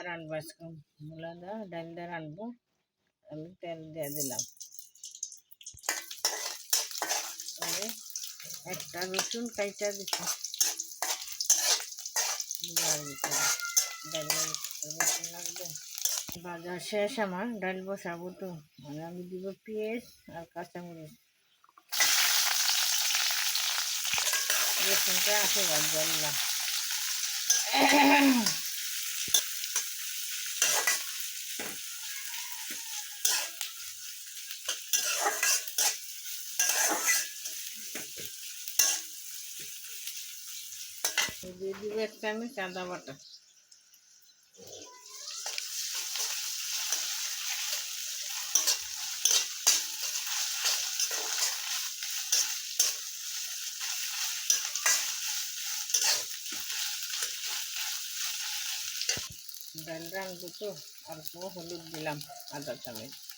দা রানবো আজকে। মূলা দা ডাল দা রানবো। আমি তেল দিয়ে দিলাম। একটা রসুন কাইটা দিচ্ছি রসুন ভাজা শেষ আমার, ডাল বসাবো তো। আর আমি দিব পেঁয়াজ আর কাঁচামরিচ। রসুনটা আছে ভাজা। వేస్తాను చాలా బట్టర్ डाल रंग तो और वो हलूद दिल आधा चामच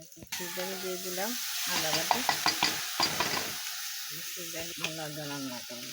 দিলাম আদা চামচ সিজানি দিয়ে দিলাম আদা বাটি সিজানি ভালো আদা রান্না করবো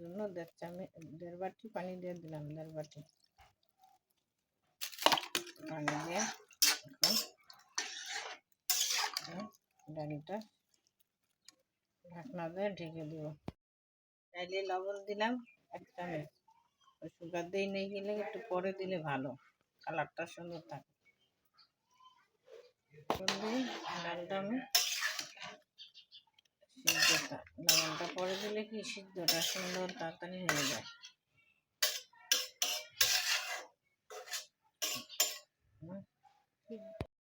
জন্য দেড় চামচ দেড় বাটি পানি দিয়ে দিলাম, দেড় বাটি। পানি দিয়ে ডালিটা ঢাকনা দিয়ে ঢেকে দিব। ডাইলে লবণ দিলাম এক চামচ সুগার দিয়ে নিয়ে গেলে একটু পরে দিলে ভালো কালারটা সুন্দর থাকে। ডালটা আমি সিদ্ধটা লবণটা পরে দিলে কি সিদ্ধটা সুন্দর তাড়াতাড়ি হয়ে যায়?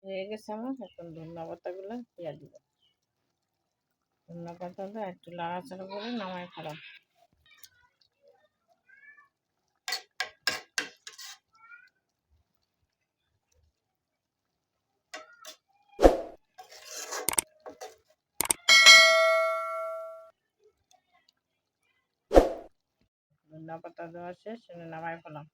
হয়ে গেছে আমার, এখন ধন্যা পাতাগুলো দিয়ে দিব। ধন্যা পাতাটা একটু লাড়াচাড়া করে নামায় ফেলাম ধন্যা পাতা দেওয়া শেষ নামাই ফেলাম